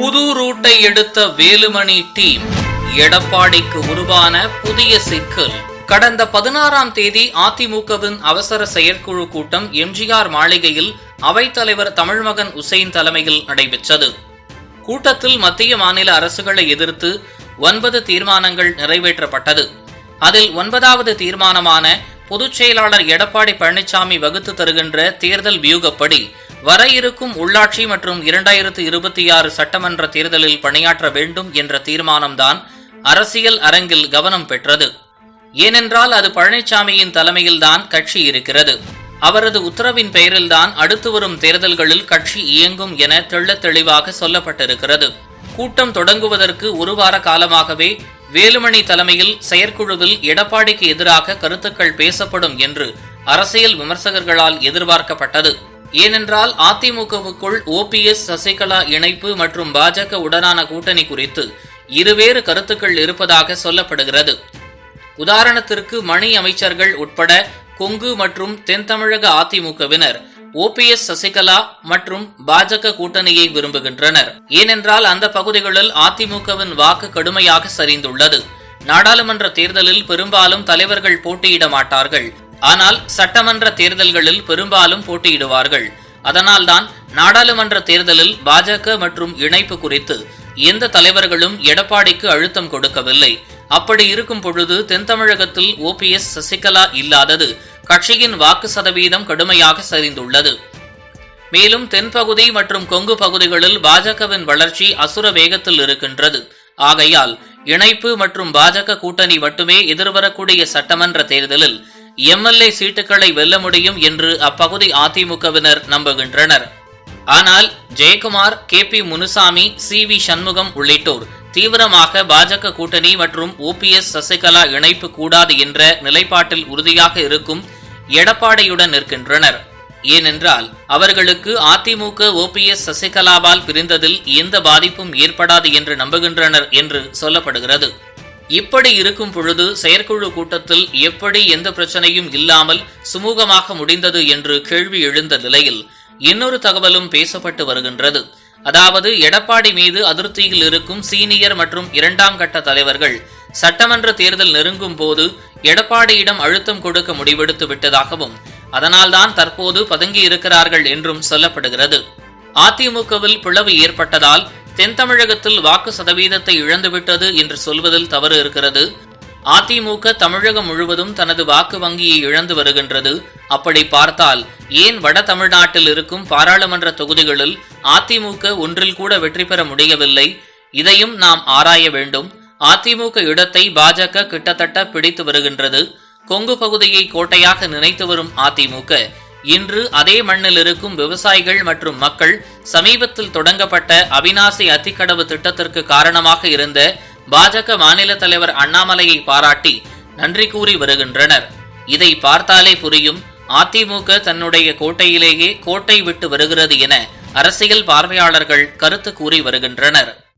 புது ரூட்டை எடுத்த வேலுமணி டீம் எடப்பாடிக்கு உருவான புதிய சிக்கல். கடந்த பதினாறாம் தேதி அதிமுகவின் அவசர செயற்குழு கூட்டம் எம்ஜிஆர் மாளிகையில் அவைத்தலைவர் தமிழ்மகன் உசைன் தலைமையில் நடைபெற்றது. கூட்டத்தில் மத்திய மாநில அரசுகளை எதிர்த்து ஒன்பது தீர்மானங்கள் நிறைவேற்றப்பட்டது. அதில் ஒன்பதாவது தீர்மானமான பொதுச் செயலாளர் எடப்பாடி பழனிசாமி வகுத்து தருகின்ற தேர்தல் வியூகப்படி வர இருக்கும் உள்ளாட்சி மற்றும் இரண்டாயிரத்து இருபத்தி ஆறு சட்டமன்ற தேர்தலில் பணியாற்ற வேண்டும் என்ற தீர்மானம்தான் அரசியல் அரங்கில் கவனம் பெற்றது. ஏனென்றால் அது பழனிசாமியின் தலைமையில்தான் கட்சி இருக்கிறது. அவரது உத்தரவின் பெயரில்தான் அடுத்து வரும் தேர்தல்களில் கட்சி இயங்கும் என தெள்ள தெளிவாக சொல்லப்பட்டிருக்கிறது. கூட்டம் தொடங்குவதற்கு ஒரு வார காலமாகவே வேலுமணி தலைமையில் செயற்குழுவில் எடப்பாடிக்கு எதிராக கருத்துக்கள் பேசப்படும் என்று அரசியல் விமர்சகர்களால் எதிர்பார்க்கப்பட்டது. ஏனென்றால் அதிமுகவுக்குள் ஓபிஎஸ் சசிகலா இணைப்பு மற்றும் பாஜக உடனான கூட்டணி குறித்து இருவேறு கருத்துக்கள் இருப்பதாக சொல்லப்படுகிறது. உதாரணத்திற்கு மணி அமைச்சர்கள் உட்பட கொங்கு மற்றும் தென் தமிழக அதிமுகவினர் ஓபிஎஸ் சசிகலா மற்றும் பாஜக கூட்டணியை விரும்புகின்றனர். ஏனென்றால் அந்த பகுதிகளில் அதிமுகவின் வாக்கு கடுமையாக சரிந்துள்ளது. நாடாளுமன்ற தேர்தலில் பெரும்பாலும் தலைவர்கள் போட்டியிட மாட்டார்கள். ஆனால் சட்டமன்ற தேர்தல்களில் பெரும்பாலும் போட்டியிடுவார்கள். அதனால்தான் நாடாளுமன்ற தேர்தலில் பாஜக மற்றும் இணைப்பு குறித்து எந்த தலைவர்களும் எடப்பாடிக்கு அழுத்தம் கொடுக்கவில்லை. அப்படி இருக்கும் பொழுது தென் தமிழகத்தில் ஓபிஎஸ் சசிகலா இல்லாதது கட்சியின் வாக்கு சதவீதம் கடுமையாக சரிந்துள்ளது. மேலும் தென்பகுதி மற்றும் கொங்கு பகுதிகளில் பாஜகவின் வளர்ச்சி அசுர வேகத்தில் இருக்கின்றது. ஆகையால் இணைப்பு மற்றும் பாஜக கூட்டணி மட்டுமே எதிர்வரக்கூடிய சட்டமன்ற தேர்தலில் எம்எல்ஏ சீட்டுகளை வெல்ல முடியும் என்று அப்பகுதி அதிமுகவினர் நம்புகின்றனர். ஆனால் Jayakumar K P Munusamy C V Shanmugam உள்ளிட்டோர் தீவிரமாக பாஜக கூட்டணி மற்றும் ஓபிஎஸ் சசிகலா இணைப்பு கூடாது என்ற நிலைப்பாட்டில் உறுதியாக இருக்கும் எடப்பாடியுடன் நிற்கின்றனர். ஏனென்றால் அவர்களுக்கு அதிமுக ஓபிஎஸ் சசிகலாவால் பிரிந்ததில் எந்த பாதிப்பும் ஏற்படாது என்று நம்புகின்றனர் என்று சொல்லப்படுகிறது. இப்படி இருக்கும் பொழுது செயற்குழு கூட்டத்தில் எப்படி எந்த பிரச்சனையும் இல்லாமல் சுமூகமாக முடிந்தது என்று கேள்வி எழுந்த நிலையில் இன்னொரு தகவலும் பேசப்பட்டு வருகின்றது. அதாவது எடப்பாடி மீது அதிருப்தியில் இருக்கும் சீனியர் மற்றும் இரண்டாம் கட்ட தலைவர்கள் சட்டமன்ற தேர்தல் நெருங்கும் போது எடப்பாடியிடம் அழுத்தம் கொடுக்க முடிவெடுத்து விட்டதாகவும் அதனால்தான் தற்போது பதுங்கி இருக்கிறார்கள் என்றும் சொல்லப்படுகிறது. அதிமுகவில் பிளவு ஏற்பட்டதால் தென் தமிழகத்தில் வாக்கு சதவீதத்தை இழந்துவிட்டது என்று சொல்வதில் தவறு இருக்கிறது. அதிமுக தமிழகம் முழுவதும் தனது வாக்கு வங்கியை இழந்து வருகின்றது. அப்படி பார்த்தால் ஏன் வட தமிழ்நாட்டில் இருக்கும் பாராளுமன்ற தொகுதிகளில் அதிமுக ஒன்றில் கூட வெற்றி பெற முடியவில்லை? இதையும் நாம் ஆராய வேண்டும். அதிமுக இடத்தை பாஜக கிட்டத்தட்ட பிடித்து வருகின்றது. கொங்கு பகுதியை கோட்டையாக நினைத்து வரும் அதிமுக இன்று அதே மண்ணில் இருக்கும் விவசாயிகள் மற்றும் மக்கள் சமீபத்தில் தொடங்கப்பட்ட அவிநாசி அத்திக்கடவு திட்டத்திற்கு காரணமாக இருந்த பாஜக மாநில தலைவர் அண்ணாமலையை பாராட்டி நன்றி கூறி வருகின்றனர். இதை பார்த்தாலே புரியும் அதிமுக தன்னுடைய கோட்டையிலேயே கோட்டை விட்டு வருகிறது என அரசியல் பார்வையாளர்கள் கருத்து கூறி வருகின்றனர்.